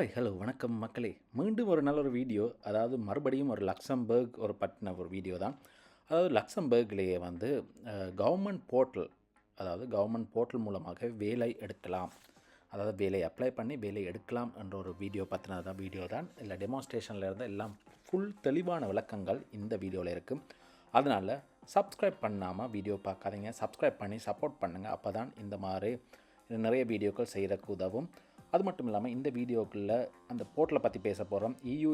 Hi hello வணக்கம் மக்களே. மீண்டும் ஒரு நல்ல ஒரு வீடியோ அதாவது மறுபடியும் ஒரு லக்சம்பர்க் ஒரு பட்டின ஒரு வீடியோ தான். அதாவது லக்சம்பர்க்லேயே வந்து கவர்மெண்ட் போர்ட்டல் அதாவது கவர்மெண்ட் போர்ட்டல் மூலமாக வேலை எடுக்கலாம். அதாவது வேலை அப்ளை பண்ணி வேலை எடுக்கலாம் என்ற ஒரு வீடியோ பற்றினது தான் வீடியோ தான். இல்லை டெமான்ஸ்ட்ரேஷனில் இருந்து எல்லாம் ஃபுல் தெளிவான விளக்கங்கள் இந்த வீடியோவில் இருக்குது அதனால் சப்ஸ்கிரைப் பண்ணாமல் வீடியோ பார்க்காதீங்க. சப்ஸ்கிரைப் பண்ணி சப்போர்ட் பண்ணுங்கள் அப்போ தான் இந்த மாதிரி நிறைய வீடியோக்கள் செய்கிறதுக்கு உதவும். அது மட்டும் இல்லாமல் இந்த வீடியோக்குள்ள அந்த போர்ட்டலை பற்றி பேச போகிறோம் இயு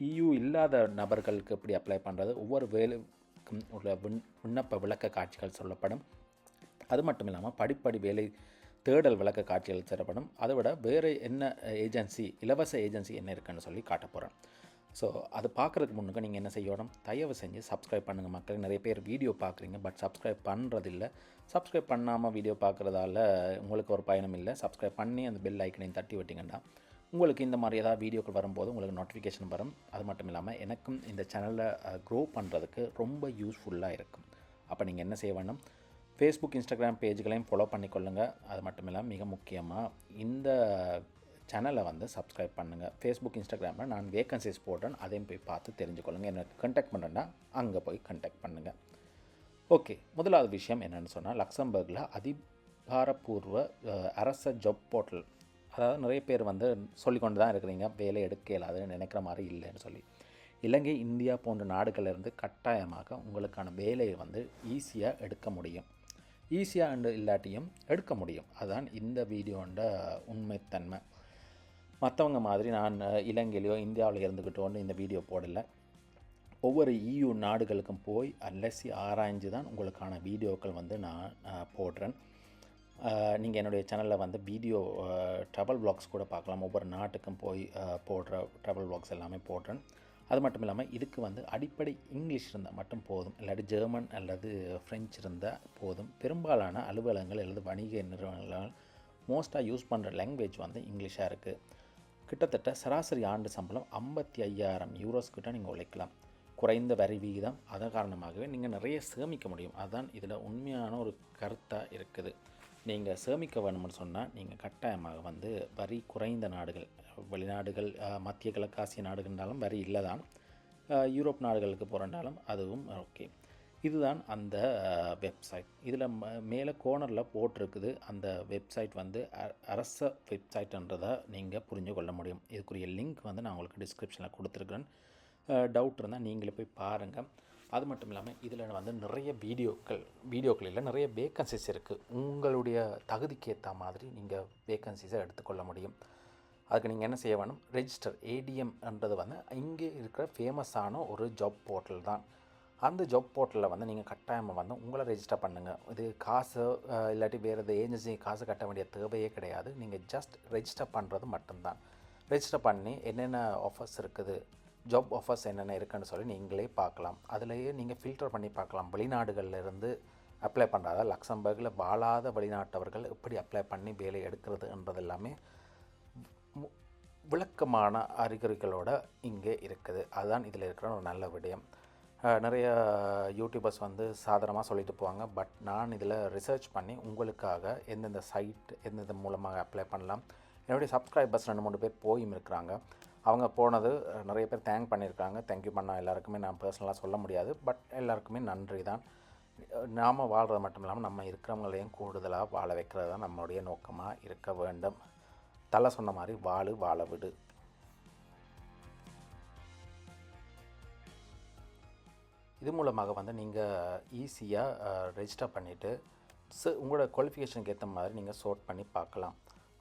இயு இல்லாத நபர்களுக்கு எப்படி அப்ளை பண்ணுறது ஒவ்வொரு வேலைக்கும் உள்ள விண் விண்ணப்ப விளக்க காட்சிகள் சொல்லப்படும். அது மட்டும் இல்லாமல் படிப்படி வேலை தேடல் விளக்க காட்சிகள் தரப்படும். அதை விட வேறு என்ன ஏஜென்சி இலவச ஏஜென்சி என்ன இருக்குன்னு சொல்லி காட்ட போகிறேன் ஸோ அது பார்க்குறதுக்கு முன்னுக்கு நீங்கள் என்ன செய்யணும்? தயவு செஞ்சு சப்ஸ்கிரைப் பண்ணுங்கள் மக்கள். நிறைய பேர் வீடியோ பார்க்குறீங்க பட் சப்ஸ்கிரைப் பண்ணுறதில்ல சப்ஸ்கிரைப் பண்ணாமல் வீடியோ பார்க்குறதால உங்களுக்கு ஒரு பயணம் இல்லை. சப்ஸ்கிரைப் பண்ணி அந்த பெல் ஐக்கனையும் தட்டி விட்டிங்கன்னா உங்களுக்கு இந்த மாதிரி ஏதாவது வீடியோக்கள் வரும்போது உங்களுக்கு நோட்டிஃபிகேஷன் வரும். அது மட்டும் இல்லாமல் எனக்கும் இந்த சேனலில் க்ரோ பண்ணுறதுக்கு ரொம்ப யூஸ்ஃபுல்லாக இருக்கும். அப்போ நீங்கள் என்ன செய்ய வேணும் ஃபேஸ்புக் இன்ஸ்டாகிராம் பேஜ்களையும் ஃபாலோ பண்ணிக்கொள்ளுங்கள் அது மட்டும் இல்லாமல் மிக முக்கியமாக இந்த சேனலை வந்து சப்ஸ்கிரைப் பண்ணுங்கள் ஃபேஸ்புக் இன்ஸ்டாகிராமில் நான் வேகன்சிஸ் போடுறேன். அதையும் போய் பார்த்து தெரிஞ்சுக்கொள்ளுங்கள் எனக்கு கண்டாக்ட் பண்ணுறேன்னா அங்கே போய் கண்டாக்ட் பண்ணுங்கள் ஓகே முதலாவது விஷயம் என்னென்னு சொன்னால் லக்சம்பர்கில் அதிகாரப்பூர்வ அரச ஜப் போர்ட்டல் அதாவது நிறைய பேர் வந்து சொல்லிக்கொண்டு தான் இருக்கிறீங்க. வேலை எடுக்க இல்லாதுன்னு நினைக்கிற மாதிரி இல்லைன்னு சொல்லி. இலங்கை இந்தியா போன்ற நாடுகளிலிருந்து கட்டாயமாக உங்களுக்கான வேலையை வந்து ஈஸியாக எடுக்க முடியும். ஈஸியாக அண்டு இல்லாட்டியும் எடுக்க முடியும். அதுதான் இந்த வீடியோண்ட உண்மைத்தன்மை. மற்றவங்க மாதிரி நான் இலங்கையிலையோ இந்தியாவில் இருந்துக்கிட்டோன்னு இந்த வீடியோ போடலை. ஒவ்வொரு இயு நாடுகளுக்கும் போய் அலசி ஆராய்ஞ்சு தான் உங்களுக்கான வீடியோக்கள் வந்து நான் போடுறேன். நீங்கள் என்னுடைய சேனலில் வந்து வீடியோ ட்ரவல் வ்ளாக்ஸ் கூட பார்க்கலாம். ஒவ்வொரு நாட்டுக்கும் போய் போடுற ட்ரவல் வ்ளாக்ஸ் எல்லாமே போடுறேன். அது மட்டும் இல்லாமல் இதுக்கு வந்து அடிப்படை இங்கிலீஷ் இருந்தால் மட்டும் போதும். இல்லாட்டி ஜெர்மன் அல்லது ஃப்ரெஞ்ச் இருந்தால் போதும். பெரும்பாலான அலுவலகங்கள் அல்லது வணிக நிறுவனங்கள் மோஸ்ட்டாக யூஸ் பண்ணுற லாங்குவேஜ் வந்து இங்கிலீஷாக இருக்குது கிட்டத்தட்ட சராசரி ஆண்டு சம்பளம் ஐம்பத்தி ஐயாயிரம் யூரோஸ் கிட்ட நீங்கள் உழைக்கலாம். குறைந்த வரி விகிதம் அதன் காரணமாகவே நீங்கள் நிறைய சேமிக்க முடியும். அதுதான் இதில் உண்மையான ஒரு கருத்தாக இருக்குது. நீங்கள் சேமிக்க வேணும்னு சொன்னால் நீங்கள் கட்டாயமாக வந்து வரி குறைந்த நாடுகள் வெளிநாடுகள் மத்திய கிழக்காசிய நாடுகள்னாலும் வரி இல்லை தான் யூரோப் நாடுகளுக்கு போகிறனாலும் அதுவும் ஓகே. இதுதான் அந்த வெப்சைட் இதில் மேலே கோனரில் போட்டிருக்குது. அந்த வெப்சைட் வந்து அரச வெப்சைட்ன்றதை நீங்கள் புரிஞ்சு கொள்ள முடியும். இதுக்குரிய லிங்க் வந்து நான் உங்களுக்கு டிஸ்கிரிப்ஷனில் கொடுத்துருக்குறேன். டவுட் இருந்தால் நீங்களே போய் பாருங்கள் அது மட்டும் இல்லாமல் இதில் வந்து நிறைய வீடியோக்கள் வீடியோக்கள் இல்லை நிறைய வேக்கன்சிஸ் இருக்குது உங்களுடைய தகுதிக்கு ஏற்ற மாதிரி நீங்கள் வேக்கன்சிஸை எடுத்துக்கொள்ள முடியும். அதுக்கு நீங்கள் என்ன செய்ய வேணும்? ரெஜிஸ்டர் ஏடிஎம்ன்றது வந்து இங்கே இருக்கிற ஃபேமஸான ஒரு ஜாப் போர்ட்டல் தான். அந்த ஜாப் போர்ட்டலில் வந்து நீங்கள் கட்டாயமாக வந்து உங்களை ரெஜிஸ்டர் பண்ணுங்கள் இது காசு இல்லாட்டி வேறு எது ஏஜென்சி காசு கட்ட வேண்டிய தேவையே கிடையாது. நீங்கள் ஜஸ்ட் ரெஜிஸ்டர் பண்ணுறது மட்டும்தான். ரெஜிஸ்டர் பண்ணி என்னென்ன ஆஃபர்ஸ் இருக்குது ஜாப் ஆஃபர்ஸ் என்னென்ன இருக்குன்னு சொல்லி நீங்களே பார்க்கலாம். அதுலேயே நீங்கள் ஃபில்டர் பண்ணி பார்க்கலாம். வெளிநாடுகள்லேருந்து அப்ளை பண்ணுறாத லக்சம்பர்கில் வாழாத வெளிநாட்டவர்கள் எப்படி அப்ளை பண்ணி வேலை எடுக்கிறதுன்றது எல்லாமே விளக்கமான அறிகுறிகளோடு இங்கே இருக்குது. அதுதான் இதில் இருக்கிற ஒரு நல்ல விடயம். நிறைய யூடியூபர்ஸ் வந்து சாதாரணமாக சொல்லிட்டு போவாங்க. பட் நான் இதில் ரிசர்ச் பண்ணி உங்களுக்காக எந்தெந்த சைட் எந்தெந்த மூலமாக அப்ளை பண்ணலாம். என்னுடைய சப்ஸ்கிரைபர்ஸ் ரெண்டு மூணு பேர் போயும் இருக்கிறாங்க. அவங்க போனது நிறைய பேர் தேங்க் பண்ணியிருக்காங்க தேங்க்யூ பண்ணால் எல்லாருக்குமே நான் பர்சனலாக சொல்ல முடியாது. பட் எல்லாருக்குமே நன்றி தான். நாம் வாழ்கிறது மட்டும் இல்லாமல் நம்ம இருக்கிறவங்களையும் கூடுதலாக வாழ வைக்கிறது தான் நம்மளுடைய நோக்கமாக இருக்க வேண்டும். தலை சொன்ன மாதிரி வாழு வாழ விடு. இது மூலமாக வந்து நீங்கள் ஈஸியாக ரெஜிஸ்டர் பண்ணிவிட்டு ச உங்களோட குவாலிஃபிகேஷனுக்கு ஏற்ற மாதிரி நீங்கள் சோர்ட் பண்ணி பார்க்கலாம்.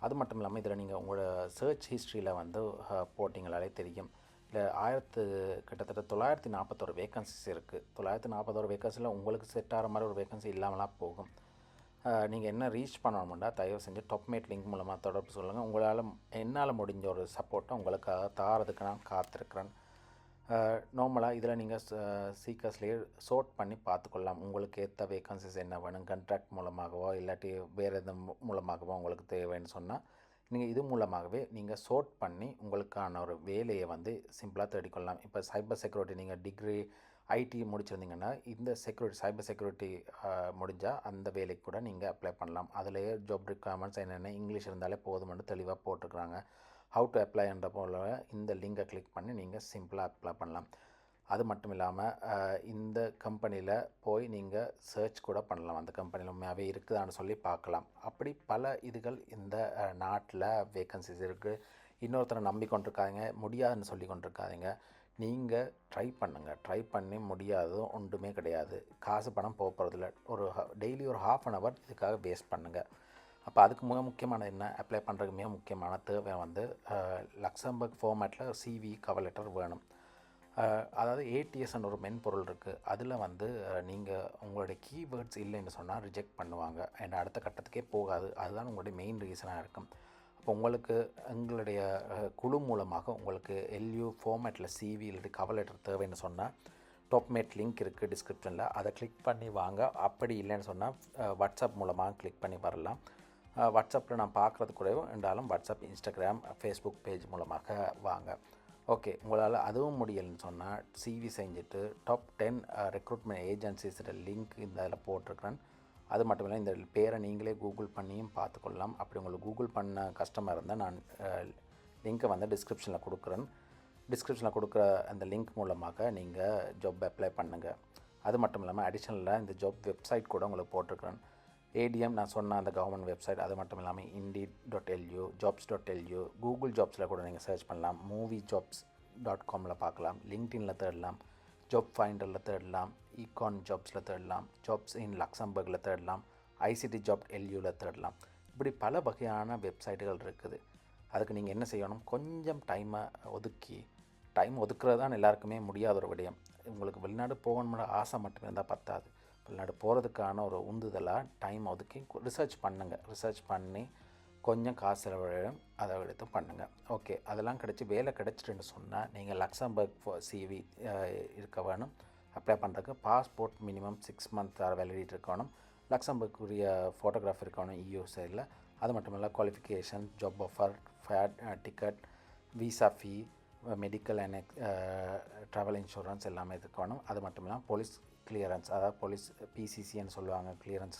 அது மட்டும் இல்லாமல் இதில் நீங்கள் உங்களோட சர்ச் ஹிஸ்ட்ரியில் வந்து போட்டிங்களாலே தெரியும். இல்லை ஆயிரத்து கிட்டத்தட்ட தொள்ளாயிரத்தி நாற்பத்தோரு வேக்கன்சிஸ் இருக்குது தொள்ளாயிரத்தி நாற்பத்தோரு வேக்கன்சியில் உங்களுக்கு செட் ஆகிற மாதிரி ஒரு வேக்கன்சி இல்லாமலாம் போகும். நீங்கள் என்ன ரீச் பண்ணணும்னா தயவு செஞ்சு டொப்மேட் லிங்க் மூலமாக தொடர்பு சொல்லுங்கள் உங்களால் என்னால் முடிஞ்ச ஒரு சப்போர்ட்டை உங்களுக்காக தாரதுக்கு நான் காத்திருக்கிறேன். நார்மலாக இதில் நீங்கள் சீக்கர்ஸ்லேயே சோர்ட் பண்ணி பார்த்துக்கொள்ளலாம். உங்களுக்கு ஏற்ற வேக்கன்சிஸ் என்ன வேணும்? கண்ட்ராக்ட் மூலமாகவோ இல்லாட்டி வேறு எது மூலமாகவோ உங்களுக்கு தேவைன்னு சொன்னால் நீங்கள் இது மூலமாகவே நீங்கள் சோர்ட் பண்ணி உங்களுக்கான ஒரு வேலையை வந்து சிம்பிளாக தேடிக்கொள்ளலாம். இப்போ சைபர் செக்யூரிட்டி நீங்கள் டிகிரி ஐடி முடிச்சிருந்தீங்கன்னா இந்த செக்யூரிட்டி சைபர் செக்யூரிட்டி முடிஞ்சால் அந்த வேலைக்கு கூட நீங்கள் அப்ளை பண்ணலாம். அதிலேயே ஜாப் ரிக்வயர்மெண்ட்ஸ் என்னென்ன இங்கிலீஷ் இருந்தாலே போதுமென்று தெளிவாக போட்டிருக்கிறாங்க. ஹவு டு அப்ளைன்ற போல இந்த லிங்கை கிளிக் பண்ணி நீங்கள் சிம்பிளாக அப்ளை பண்ணலாம். அது மட்டும் இல்லாமல் இந்த கம்பெனியில் போய் நீங்கள் சர்ச் கூட பண்ணலாம். அந்த கம்பெனியில் உண்மையாகவே இருக்குதான்னு சொல்லி பார்க்கலாம். அப்படி பல இதுகள் இந்த நாட்டில் வேக்கன்சிஸ் இருக்குது இன்னொருத்தரை நம்பிக்கொண்டிருக்காங்க முடியாதுன்னு சொல்லி கொண்டிருக்காதீங்க. நீங்கள் ட்ரை பண்ணுங்கள் ட்ரை பண்ணி முடியாததும் ஒன்றுமே கிடையாது. காசு பணம் போக போகிறதில்ல ஒரு டெய்லி ஒரு ஹாஃப் அன் ஹவர் இதுக்காக வேஸ்ட் பண்ணுங்கள் அப்போ அதுக்கு மிக முக்கியமான என்ன? அப்ளை பண்ணுறதுக்கு மிக முக்கியமான தேவை வந்து லக்சம்பர்க் ஃபார்மேட்டில் சிவி கவர் லெட்டர் வேணும். அதாவது ஏடிஎஸ்ன்னு ஒரு மென்பொருள் இருக்குது அதில் வந்து நீங்கள் உங்களுடைய கீவேர்ட்ஸ் இல்லைன்னு சொன்னால் ரிஜெக்ட் பண்ணுவாங்க. ஏன்னா அடுத்த கட்டத்துக்கே போகாது. அதுதான் உங்களுடைய மெயின் ரீசனாக இருக்கும். அப்போ உங்களுக்கு எங்களுடைய குழு மூலமாக உங்களுக்கு எல்யூ ஃபார்மேட்டில் சிவி இல்லாட்டி கவர் லெட்டர் தேவைன்னு சொன்னால் டாப்மேட் லிங்க் இருக்குது டிஸ்கிரிப்ஷனில் அதை கிளிக் பண்ணி வாங்க. அப்படி இல்லைன்னு சொன்னால் வாட்ஸ்அப் மூலமாக கிளிக் பண்ணி வரலாம். வாட்ஸ்அப்பில் நான் பார்க்குறது கூடவும் என்றாலும் வாட்ஸ்அப் இன்ஸ்டாகிராம் ஃபேஸ்புக் பேஜ் மூலமாக வாங்க. ஓகே உங்களால் அதுவும் முடியலைன்னு சொன்னால் சிவி செஞ்சுட்டு டாப் டென் ரெக்ரூட்மெண்ட் ஏஜென்சிஸோட லிங்க் இந்த இதில் போட்டிருக்கிறேன். அது மட்டும் இல்லை இந்த பேரை நீங்களே கூகுள் பண்ணியும் பார்த்துக்கொள்ளலாம். அப்படி உங்களுக்கு கூகுள் பண்ண கஷ்டமாக இருந்தால் நான் லிங்க்கை வந்து டிஸ்கிரிப்ஷனில் கொடுக்குறேன். டிஸ்கிரிப்ஷனில் கொடுக்குற அந்த லிங்க் மூலமாக நீங்கள் ஜாப் அப்ளை பண்ணுங்கள் அது மட்டும் இல்லாமல் அடிஷ்னலாக இந்த ஜாப் வெப்சைட் கூட உங்களுக்கு போட்டிருக்கிறேன். ஏடிஎம் நான் சொன்ன அந்த கவர்மெண்ட் வெப்சைட் அது மட்டும் இல்லாமல் indeed dot LU jobs dot LU Google ஜாப்ஸில் கூட நீங்கள் சர்ச் பண்ணலாம். மூவி ஜாப்ஸ் டாட் காமில் பார்க்கலாம் லிங்க்டினில் தேடலாம். ஜாப் ஃபைண்டரில் தேடலாம். ஈகான் ஜாப்ஸில் தேடலாம். ஜாப்ஸ் இன் லக்சம்பர்கில் தேடலாம் ஐசிடி ஜாப் எல்யூவில் தேடலாம். இப்படி பல வகையான வெப்சைட்டுகள் இருக்குது. அதுக்கு நீங்கள் என்ன செய்யணும்? கொஞ்சம் டைமை ஒதுக்கி டைம் ஒதுக்குறது தான் எல்லாருக்குமே முடியாத ஒரு விடயம். உங்களுக்கு வெளிநாடு போகணும்னு ஆசை மட்டுமே இருந்தால் பத்தாது. வெளிநாடு போகிறதுக்கான ஒரு உந்துதலாக டைம் ஒதுக்கி ரிசர்ச் பண்ணுங்கள் ரிசர்ச் பண்ணி கொஞ்சம் காசு செலவிடும் அதை எடுத்து பண்ணுங்கள் ஓகே அதெல்லாம் கிடச்சி வேலை கிடச்சிட்டுன்னு சொன்னால் நீங்கள் லக்சம்பர்க் சிவி இருக்க வேணும். அப்ளை பண்ணுறதுக்கு passport minimum six month validity இருக்கணும். லக்சம்பர்க்குரிய ஃபோட்டோகிராஃப் இருக்கணும் இயூ சைடில் அது மட்டும் இல்லை qualification job offer fat ticket visa fee medical and travel insurance எல்லாமே இருக்கணும். அது மட்டும் இல்லாமல் போலீஸ் கிளியரன்ஸ் அதாவது போலீஸ் பிசிசின்னு சொல்லுவாங்க கிளியரன்ஸ்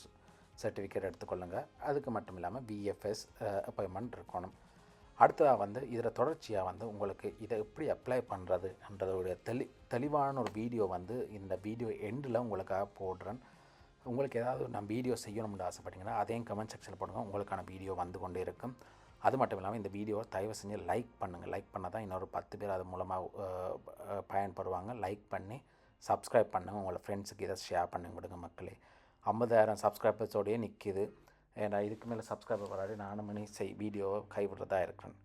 சர்டிஃபிகேட் எடுத்துக்கொள்ளுங்கள் அதுக்கு மட்டும் இல்லாமல் பிஎஃப்எஸ் அப்பாயின்மெண்ட் இருக்கணும். அடுத்ததாக வந்து இதில் தொடர்ச்சியாக வந்து உங்களுக்கு இதை எப்படி அப்ளை பண்ணுறதுன்றதோடைய தெளி தெளிவான ஒரு வீடியோ வந்து இந்த வீடியோ எண்டில் உங்களுக்காக போடுறேன். உங்களுக்கு ஏதாவது நான் வீடியோ செய்யணும்னு ஆசைப்பட்டீங்கன்னா அதையும் கமெண்ட் செக்ஷனில் போடுங்க. உங்களுக்கான வீடியோ வந்து கொண்டே இருக்கும். அது மட்டும் இல்லாமல் இந்த வீடியோவை தயவு செஞ்சு லைக் பண்ணுங்கள் லைக் பண்ணால் தான் இன்னொரு பத்து பேர் அது மூலமாக பயன்படுவாங்க. லைக் பண்ணி சப்ஸ்கிரைப் பண்ணுங்கள் உங்களை ஃப்ரெண்ட்ஸுக்கு இதை ஷேர் பண்ணி கொடுங்க மக்களே. ஐம்பதாயிரம் சப்ஸ்கிரைபர்ஸோடையே நிற்கிது ஏன்னா இதுக்கு மேலே சப்ஸ்கிரைபர் வராது. நானும் மணி செய் வீடியோவை கைவிடுறதா இருக்கிறேன்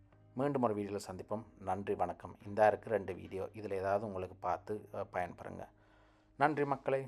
மீண்டும் ஒரு வீடியோவில் சந்திப்போம். நன்றி வணக்கம். இந்த இருக்குது ரெண்டு வீடியோ இதில் ஏதாவது உங்களுக்கு பார்த்து பயன்பெறுங்க. நன்றி மக்களை.